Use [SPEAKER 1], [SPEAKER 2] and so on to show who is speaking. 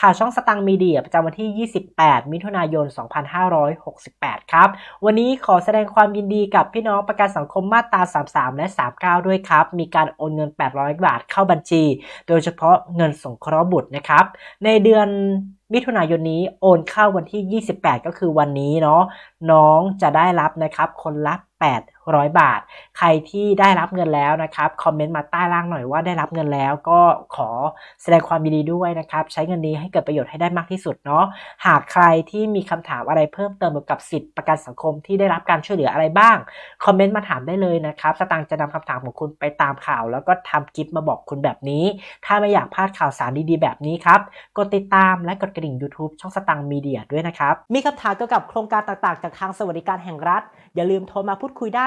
[SPEAKER 1] ข่าวช่องสตังมีเดียประจำวันที่ 28 มิถุนายน 2568 ครับ วันนี้ขอแสดงความยินดีกับพี่น้องประกันสังคมมาตรา 33 และ 39 ด้วยครับ มีการโอนเงิน 800 บาทเข้าบัญชี โดยเฉพาะเงินสงเคราะห์บุตรนะครับ ในเดือนมิถุนายนนี้โอนเข้าวันที่ 28 ก็คือวันนี้เนาะน้องจะได้รับนะครับ คนละ 800 บาท ใครที่ได้รับเงินแล้วนะครับคอมเมนต์มาใต้ล่างหน่อยว่าได้รับเงินแล้วก็ขอแสดงความยินดีด้วยนะครับ ใช้เงินนี้ให้เกิดประโยชน์ให้ได้มากที่สุดเนาะหากใครที่มีคำถามอะไรเพิ่มเติมเกี่ยวกับสิทธิประกันสังคมที่ได้รับการช่วยเหลืออะไรบ้างคอมเมนต์มาถามได้เลยนะครับสตางค์จะนำคำถามของคุณไปตามข่าว แล้วก็ทำคลิปมาบอกคุณแบบนี้ ถ้าไม่อยากพลาดข่าวสารดีๆ แบบนี้ครับกดติดตามและกดกระดิ่ง YouTube ช่องสตังค์มีเดียด้วยนะครับมีคำถามเกี่ยวกับโครงการต่างๆ จากทางสวัสดิการแห่งรัฐ อย่าลืมโทรมาพูดคุยได้